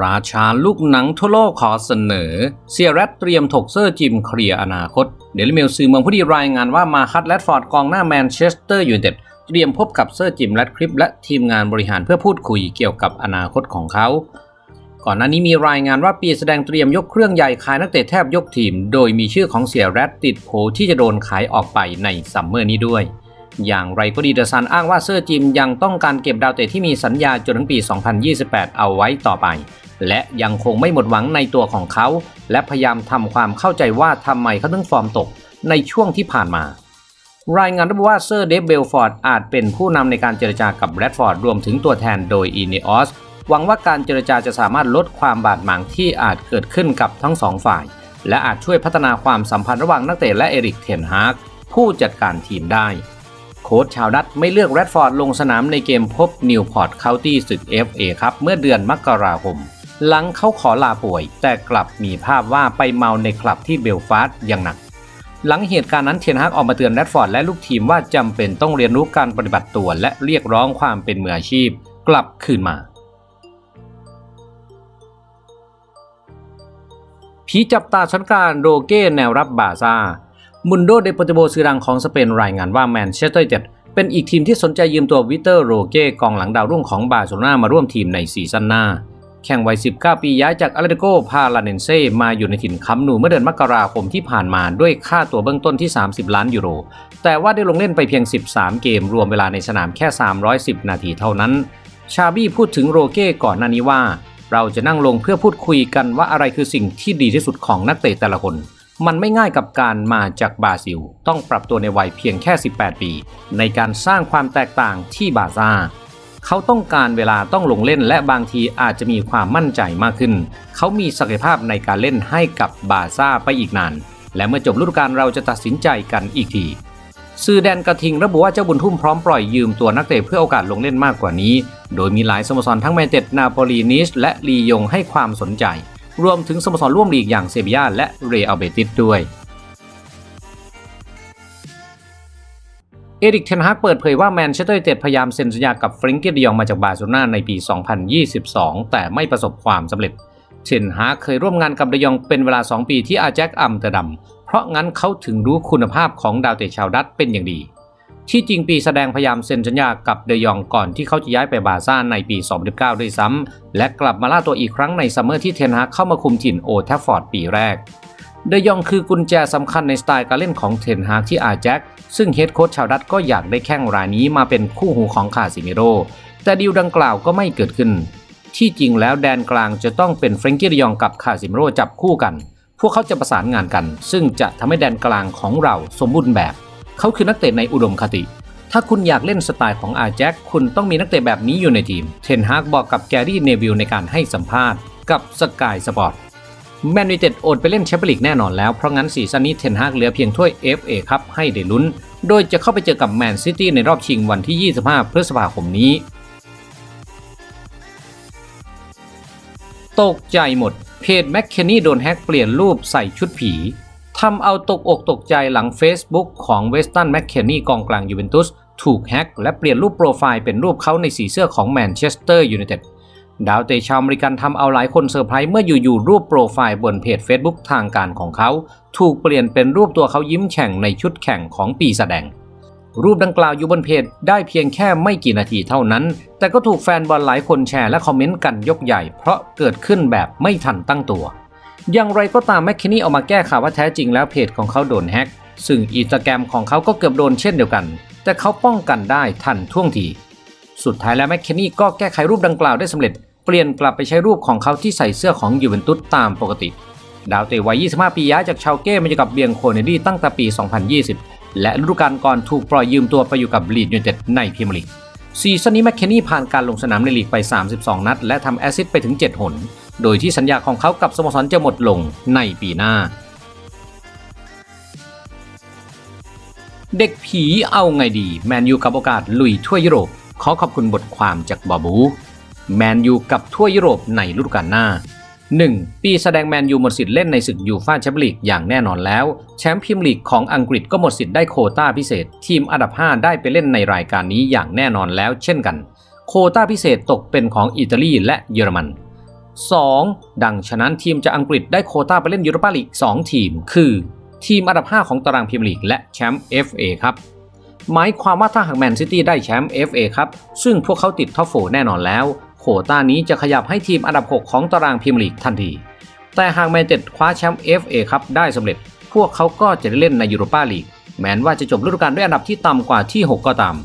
ราชาลูกหนังทั่วโลกขอเสนอ เซียแรตเตรียมถกเซอร์จิมเคลียร์อนาคต เดลิเมลสื่อเมืองผู้ดีรายงานว่ามาคัตแรดฟอร์ดกองหน้าแมนเชสเตอร์ยูไนเต็ดเตรียมพบกับเซอร์จิมแรดคลิปและทีมงานบริหารเพื่อพูดคุยเกี่ยวกับอนาคตของเขา ก่อนหน้านี้มีรายงานว่าปีแสดงเตรียมยกเครื่องใหญ่ขายนักเตะแทบยกทีม โดยมีชื่อของเสียแรดติดโผที่จะโดนขายออกไปในซัมเมอร์นี้ด้วย อย่างไรก็ดีเดอะซันอ้างว่าเซอร์จิมยังต้องการเก็บดาวเตะที่มีสัญญาจนถึงปี 2028 เอาไว้ต่อไป และยังคงไม่หมดหวังในตัวของเขา และพยายามทำความเข้าใจว่าทำไมเขาถึงฟอร์มตกในช่วงที่ผ่านมา รายงานระบุว่าเซอร์เดฟเบลฟอร์ดอาจเป็นผู้นำในการเจรจากับแรดฟอร์ดรวมถึงตัวแทนโดยอีเนออสหวังว่าการเจรจาจะสามารถลดความบาดหมางที่อาจเกิดขึ้นกับทั้งสองฝ่าย และอาจช่วยพัฒนาความสัมพันธ์ระหว่างนักเตะและเอริกเทนฮากผู้จัดการทีมได้ โค้ชชาวดัตไม่เลือกแรดฟอร์ดลงสนามในเกมพบนิวพอร์ตเคานตี้ศึก FA ครับเมื่อเดือนมกราคม หลังเขาขอลาป่วย แต่กลับมีภาพว่าไปเมาในคลับที่เบลฟาสต์อย่างหนัก หลังเหตุการณ์นั้นเทนฮากออกมาเตือนแรดฟอร์ดและลูกทีมว่าจำเป็นต้องเรียนรู้การปฏิบัติตัวและเรียกร้องความเป็นมืออาชีพ กลับคืนมาผีจับตาชันการโรเก้แนวรับบาซ่า มุนโดเดปโตโบซีรังของสเปนรายงานว่าแมนเชสเตอร์ยูไนเต็ดเป็นอีกทีมที่สนใจยืมตัววิเตอร์โรเก้กองหลังดาวรุ่งของบาร์เซโลนามาร่วมทีมในซีซั่นหน้า แข่งวัย 19 ปีย้ายจากอาเลติโกพาลาเนนเซมาอยู่ในถิ่นคัมนูเมื่อเดือนมกราคมที่ผ่านมาด้วยค่าตัวเบื้องต้นที่ 30 ล้านยูโร แต่ว่าได้ลงเล่นไปเพียง 13 เกมรวมเวลาในสนามแค่ 310 นาทีเท่านั้น ชาบี้พูดถึงโรเก้ก่อนหน้านี้ว่า เราจะนั่งลงเพื่อพูดคุยกันว่าอะไรคือสิ่งที่ดีที่สุดของนักเตะแต่ละคน มันไม่ง่ายกับการมาจากบราซิล ต้องปรับตัวในวัยเพียงแค่ 18 ปี ในการสร้างความแตกต่างที่บาซ่า เขาต้องการเวลาต้องลงเล่นและบางทีอาจจะมีความมั่นใจมากขึ้น เขามีศักยภาพในการเล่นให้กับบาซ่าไปอีกนาน และเมื่อจบฤดูกาลเราจะตัดสินใจกันอีกทีสื่อแดนกระทิงระบุว่าเจ้าบุญทุ่มพร้อมปล่อยยืมตัวนักเตะเพื่อโอกาสลงเล่นมากกว่านี้ โดยมีหลายสโมสรทั้งแมนเชสเตอร์นาโปลีนิสและลียงให้ความสนใจ รวมถึงสโมสรร่วมลีกอย่างเซบียาและเรอัลเบติสด้วย เอริกเทนฮากเปิดเผยว่าแมนเชสเตอร์ยูไนเต็ดพยายามเซ็นสัญญากับเฟรงกี้ดิยองมาจากบาร์เซโลนาในปี 2022 แต่ไม่ประสบความสำเร็จเทนฮากเคยร่วมงานกับดิยองเป็นเวลา 2 ปีที่อาแจ็คอัมสเตอร์ดัม เพราะงั้นเขาถึงรู้คุณภาพของดาวเตะชาวดัตเป็นอย่างดี ที่จริงปีแสดงพยายามเซ็นสัญญากับเดยองก่อนที่เขาจะย้ายไปบาซ่าในปี 2019 ด้วยซ้ำ และกลับมาล่าตัวอีกครั้งในซัมเมอร์ที่เทนฮากเข้ามาคุมถิ่นโอแทฟฟอร์ดปีแรก เดยองคือกุญแจสำคัญในสไตล์การเล่นของเทนฮากที่อาแจ็คซึ่งเฮดโค้ชชาวดัตก็อยากได้แข้งรายนี้มาเป็นคู่หูของคาซิเมโร แต่ดีลดังกล่าวก็ไม่เกิดขึ้น ที่จริงแล้วแดนกลางจะต้องเป็นเฟรงกี้เดยองกับคาซิเมโรจับคู่กัน พวกเขาจะประสานงานกัน ซึ่งจะทำให้แดนกลางของเราสมบูรณ์แบบ เขาคือนักเตะในอุดมคติ ถ้าคุณอยากเล่นสไตล์ของอาแจ็คคุณต้องมีนักเตะแบบนี้อยู่ในทีม เทนฮากบอกกับแกรี่เนวิลในการให้สัมภาษณ์กับสกายสปอร์ตแมนยูเต็ดโอดไปเล่นแชมเปี้ยนลีกแน่นอนแล้ว เพราะงั้นซีซั่นนี้เทนฮากเหลือเพียงถ้วย FA ครับให้ได้ลุ้น โดยจะเข้าไปเจอกับแมนซิตี้ในรอบชิงวันที่ 25 พฤษภาคมนี้ ตกใจหมด เพจแมคเคนนี่โดนแฮกเปลี่ยนรูปใส่ชุดผี ทำเอาตกอกตกใจหลัง Facebook ของเวสตันแมคเคนนี่กองกลางยูเวนตุสถูกแฮ็กและเปลี่ยนรูปโปรไฟล์เป็นรูปเขาในสีเสื้อของแมนเชสเตอร์ยูไนเต็ดดาวเตะชาวอเมริกันทำเอาหลายคนเซอร์ไพรส์เมื่ออยู่ๆรูปโปรไฟล์บนเพจ Facebook ทางการของเขา ถูกเปลี่ยนเป็นรูปตัวเขายิ้มแฉ่งในชุดแข่งของปีแสดง รูปดังกล่าวอยู่บนเพจได้เพียงแค่ไม่กี่นาทีเท่านั้น แต่ก็ถูกแฟนบอลหลายคนแชร์และคอมเมนต์กันยกใหญ่ เพราะเกิดขึ้นแบบไม่ทันตั้งตัว อย่างไรก็ตามแมคคินนี่ออกมาแก้ข่าวว่าแท้จริงแล้วเพจของเขาโดนแฮ็กซึ่งอินสตาแกรมของเขาก็เกือบโดนเช่นเดียวกัน แต่เขาป้องกันได้ทันท่วงที สุดท้ายแล้วแมคเคนนี่ก็แก้ไขรูปดังกล่าวได้สำเร็จ เปลี่ยนกลับไปใช้รูปของเขาที่ใส่เสื้อของยูเวนตุสตามปกติ ดาวเตะวัย 25 ปีย้ายจากชาวเก้มาอยู่กับเบียงโคเนดี้ตั้งแต่ปี 2020 และฤดูกาลก่อนถูกปล่อยยืมตัวไปอยู่กับลีดยูไนเต็ดในพรีเมียร์ลีก ซีซั่นนี้แมคเคนนี่ผ่านการลงสนามในลีกไป 32 นัด และทำแอสซิสต์ไปถึง 7 หน โดยที่สัญญาของเขากับสโมสรจะหมดลงในปีหน้า เด็กผีเอาไงดี แมนยูกับโอกาสลุยทั่วยุโรป ขอขอบคุณบทความจากบอบู แมนยูกับทั่วยุโรปในฤดูกาลหน้า 1. ปีแสดงแมนยูหมดสิทธิ์เล่นในศึกยูฟ่าแชมเปี้ยนลีกอย่างแน่นอนแล้ว แชมป์พรีเมียร์ลีกของอังกฤษก็หมดสิทธิ์ได้โคต้าพิเศษ ทีมอันดับ 5 ได้ไปเล่นในรายการนี้อย่างแน่นอนแล้วเช่นกัน โคต้าพิเศษตกเป็นของอิตาลีและเยอรมัน 2. ดังฉะนั้นทีมจากอังกฤษได้โคต้าไปเล่นยูโรปาลีก 2 ทีม คือ ทีมอันดับ 5 ของตารางพรีเมียร์ลีกและแชมป์ FA ครับหมายความว่าถ้าหากแมนซิตี้ได้แชมป์ FA ครับซึ่งพวกเขาติดท็อปโฟแน่นอนแล้ว โควต้านี้จะขยับให้ทีมอันดับ 6 ของตารางพรีเมียร์ลีกทันที แต่หากแมนเต็ดคว้าแชมป์ FA ครับได้สำเร็จ พวกเขาก็จะได้เล่นในยูโรปาลีกแม้ว่าจะจบฤดูกาลด้วยอันดับที่ต่ำกว่าที่ 6 ก็ตาม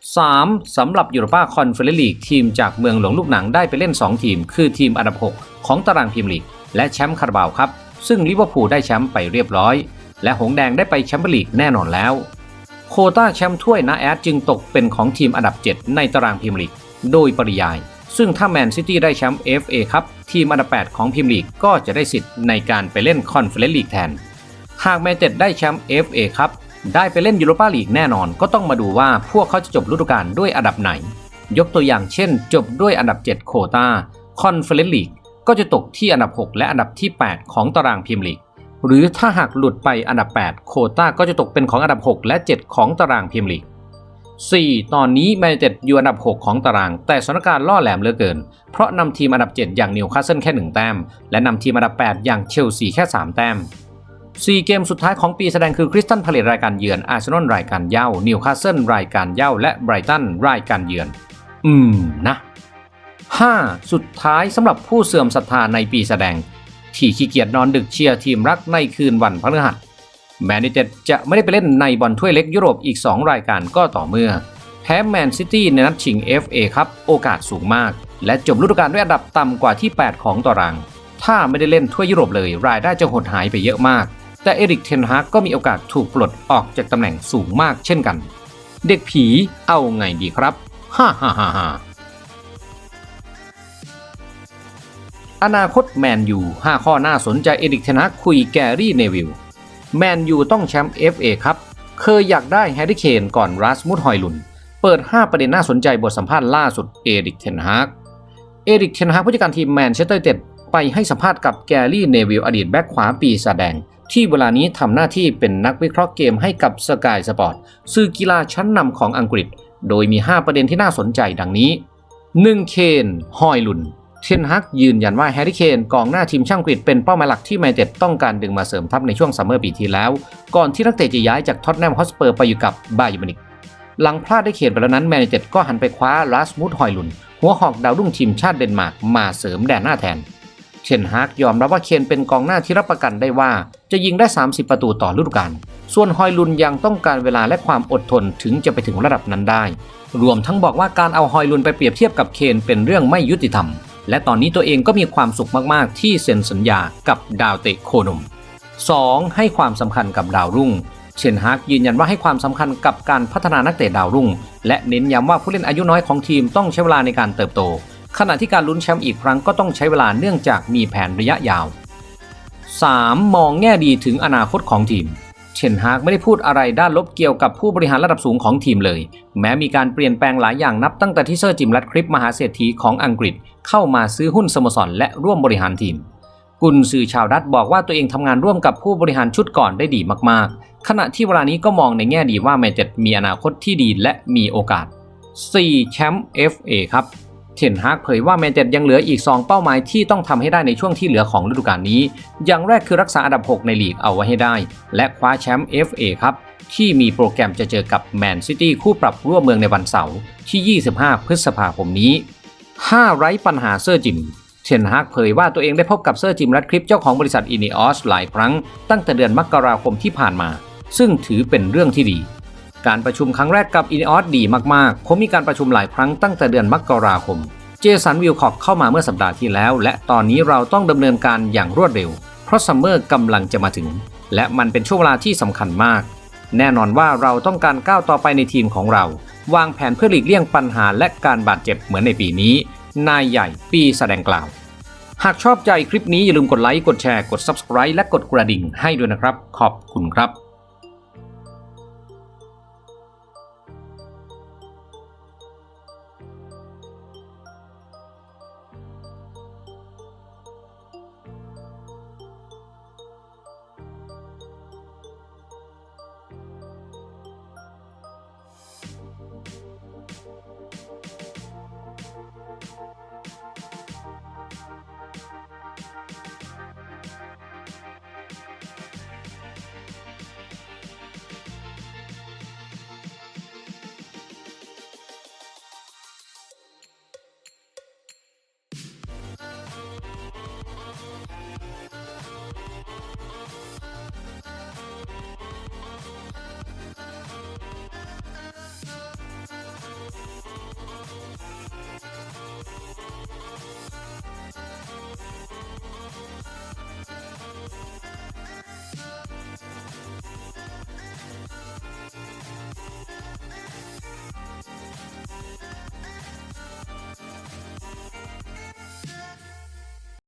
3. สำหรับยูโรปาคอนเฟอเรนซ์ลีกทีมจากเมืองหลวงลูกหนังได้ไปเล่น 2 ทีม คือทีมอันดับ 6 ของตารางพรีเมียร์ลีกและแชมป์คาราบาวครับซึ่งลิเวอร์พูลได้แชมป์ไปเรียบร้อย และหงส์แดงได้ไปแชมเปี้ยนลีกแน่นอนแล้ว โควต้าแชมป์ถ้วยนาแอดจึงตกเป็นของทีมอันดับ 7 ในตารางพรีเมียร์ลีกโดยปริยาย ซึ่งถ้าแมนซิตี้ได้แชมป์ FA ครับทีมอันดับ 8 ของพรีเมียร์ลีกก็จะได้สิทธิ์ในการไปเล่นคอนเฟอเรนซ์ลีกแทน หากแมนเต็ดได้แชมป์ FA ครับได้ไปเล่นยูโรปาลีกแน่นอน ก็ต้องมาดูว่าพวกเขาจะจบฤดูกาลด้วยอันดับไหน ยกตัวอย่างเช่น จบด้วยอันดับ 7 โคตาคอนเฟอเรนซ์ลีกก็จะตกที่อันดับ 6 และอันดับที่ 8 ของตารางพรีเมียร์ลีกหรือถ้าหากหลุดไปอันดับ 8 โคต้าก็จะตกเป็นของอันดับ 6 และ 7 ของตารางพรีเมียร์ลีก 4. ตอนนี้แมนเต็ดอยู่อันดับ 6 ของตาราง แต่สถานการณ์ล่อแหลมเหลือเกิน เพราะนำทีมอันดับ 7 อย่างนิวคาสเซิลแค่ 1 แต้ม และนำทีมอันดับ 8 อย่างเชลซีแค่ 3 แต้ม 4 เกมสุดท้ายของปีแสดงคือคริสตันพาเลตรายการเยือน อาร์เซนอลรายการเย่านิวคาสเซิลรายการเย่าและไบรตันรายการเยือน อืมนะ 5. สุดท้ายสำหรับผู้เสื่อมศรัทธาในปีแสดง ที่ขี้เกียจนอนดึกเชียร์ทีมรักในคืนวันพฤหัส แมนยูเต็ดจะไม่ได้ไปเล่นในบอลถ้วยเล็กยุโรปอีก 2 รายการก็ต่อเมื่อ แพ้แมนซิตี้ในนัดชิง FA ครับโอกาสสูงมาก และจบฤดูกาลด้วยอันดับต่ำกว่าที่ 8 ของตาราง ถ้าไม่ได้เล่นถ้วยยุโรปเลย รายได้จะหดหายไปเยอะมาก แต่เอริกเทนฮากก็มีโอกาสถูกปลดออกจากตำแหน่งสูงมากเช่นกัน เด็กผีเอาไงดีครับฮ่าฮ่าฮ่าฮ่าอนาคตแมนยู5ข้อน่าสนใจเอริกเทนฮากคุยแกรี่เนวิล แมนยูต้องแชมป์ FA ครับ เคยอยากได้แฮร์รี่เคนก่อนรัสมุดฮอยลุน เปิด 5 ประเด็นน่าสนใจบทสัมภาษณ์ล่าสุดเอริกเทนฮากเอริกเทนฮากผู้จัดการทีมแมนเชสเตอร์เต็ดไปให้สัมภาษณ์กับแกรี่เนวิลอดีตแบ็คขวาปีศาจแดง ที่เวลานี้ทำหน้าที่เป็นนักวิเคราะห์เกมให้กับสกายสปอร์ตสื่อกีฬาชั้นนำของอังกฤษ โดยมี 5 ประเด็นที่น่าสนใจดังนี้ 1. เคนฮอยลุน เทนฮักยืนยันว่าแฮร์รี่เคนกองหน้าทีมช่างกรีดเป็นเป้าหมายหลักที่แมนเต็ดต้องการดึงมาเสริมทัพในช่วงซัมเมอร์ปีที่แล้ว ก่อนที่นักเตะจะย้ายจากท็อตแนมฮอสเปอร์ไปอยู่กับบาเยอร์มินิกหลังพลาดได้เคนไปแล้วนั้นแมนเต็ดก็หันไปคว้าลาสมูดฮอยลุน หัวหอกดาวรุ่งทีมชาติเดนมาร์กมาเสริมแดนหน้าแทนเทนฮากยอมรับว่าเคนเป็นกองหน้าที่รับประกันได้ว่า จะยิงได้ 30 ประตูต่อฤดูกาลส่วนฮอยลุนยังต้องการเวลาและความอดทนถึงจะไปถึงระดับนั้นได้ รวมทั้งบอกว่าการเอาฮอยลุนไปเปรียบเทียบกับเคนเป็นเรื่องไม่ยุติธรรม และตอนนี้ตัวเองก็มีความสุขมากๆ ที่เซ็นสัญญากับดาวเตะโคนม 2. ให้ความสำคัญกับดาวรุ่ง เชนฮากยืนยันว่าให้ความสำคัญกับการพัฒนานักเตะดาวรุ่ง และเน้นย้ำว่าผู้เล่นอายุน้อยของทีมต้องใช้เวลาในการเติบโต ขณะที่การลุ้นแชมป์อีกครั้งก็ต้องใช้เวลาเนื่องจากมีแผนระยะยาว 3. มองแง่ดีถึงอนาคตของทีม เชนฮากไม่ได้พูดอะไรด้านลบเกี่ยวกับผู้บริหารระดับสูงของทีมเลย แม้มีการเปลี่ยนแปลงหลายอย่างนับตั้งแต่ที่เซอร์จิมแรดคลิปมหาเศรษฐีของอังกฤษ เข้ามาซื้อหุ้นสโมสรและร่วมบริหารทีม กุนซือชาวดัตบอกว่าตัวเองทำงานร่วมกับผู้บริหารชุดก่อนได้ดีมากๆ ขณะที่เวลานี้ก็มองในแง่ดีว่าแมนเชสเตอร์มีอนาคตที่ดีและมีโอกาส 4. แชมป์ FA ครับ เทนฮากเผยว่าแมนเชสเตอร์ยังเหลืออีก 2 เป้าหมายที่ต้องทำให้ได้ในช่วงที่เหลือของฤดูกาลนี้ อย่างแรกคือรักษาอันดับ 6 ในลีกเอาไว้ให้ได้ และคว้าแชมป์ FA ครับ ที่มีโปรแกรมจะเจอกับแมนซิตี้คู่ปรับร่วมเมืองในวันเสาร์ที่ 25 พฤษภาคมนี้ 5 ไร้ปัญหาเซอร์จิมเทนฮากเผยว่าตัวเองได้พบกับเซอร์จิมแรดคลิปเจ้าของบริษัทอินิออสหลายครั้งตั้งแต่เดือนมกราคมที่ผ่านมา ซึ่งถือเป็นเรื่องที่ดี การประชุมครั้งแรกกับอินออสดีมากๆ ผมมีการประชุมหลายครั้งตั้งแต่เดือนมกราคม เจสันวิลคอกเข้ามาเมื่อสัปดาห์ที่แล้ว และตอนนี้เราต้องดำเนินการอย่างรวดเร็ว เพราะซัมเมอร์กำลังจะมาถึง และมันเป็นช่วงเวลาที่สำคัญมาก แน่นอนว่าเราต้องการก้าวต่อไปในทีมของเรา วางแผนเพื่อหลีกเลี่ยงปัญหาและการบาดเจ็บเหมือนในปีนี้ นายใหญ่ปีแสดงกล่าว หากชอบใจคลิปนี้อย่าลืมกดไลค์กดแชร์กด Subscribe และกดกระดิ่งให้ด้วยนะครับ ขอบคุณครับ